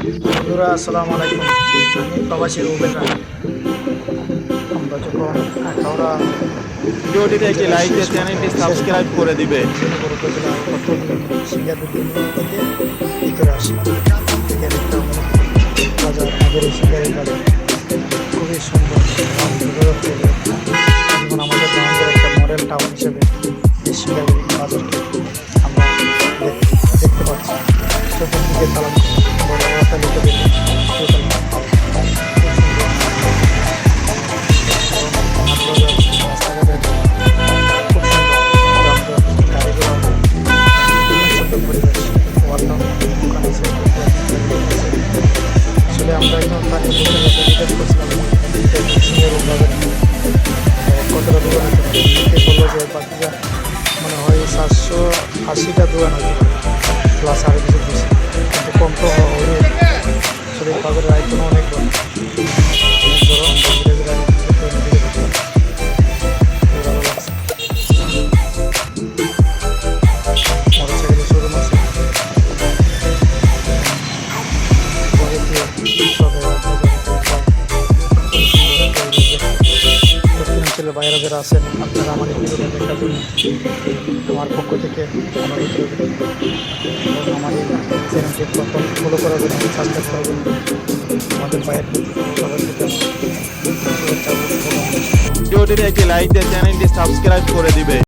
বন্ধুরা আসসালামু আলাইকুম আমি প্রবাসী রুবেল রানা আমরা যখন আখাউড়া ভিডিওটিতে একটি লাইক দিয়ে চ্যানেলটি সাবস্ক্রাইব করে দিবে সিঙ্গাপুর থেকে ভিতরে আসি বাজার আমাদের সিঙ্গারের খুবই সুন্দর আমাদের একটা মডেল টাউন হিসেবে আসলে আমরা একদম তাকে বসে বসে জিজ্ঞেস করছিলাম কতটা দোকান আছে বলল যে বাকিটা মনে হয় সাতশো আশিটা দোকান আছে প্লাস আরও কিছু বেশি কিন্তু কম তো হবে শরীর বাজারের আয়তন অনেক বড়। দক্ষিণাঞ্চলের বাইরে যারা আছেন আপনারা আমার এই জন্য আমার পক্ষ থেকে আমার এই প্রথম ফলো করার জন্য সাবস্ক্রাইব আমাদের বাইরের আমার ভিডিওটিতে একটি লাইক দিয়ে চ্যানেলটি সাবস্ক্রাইব করে দিবে।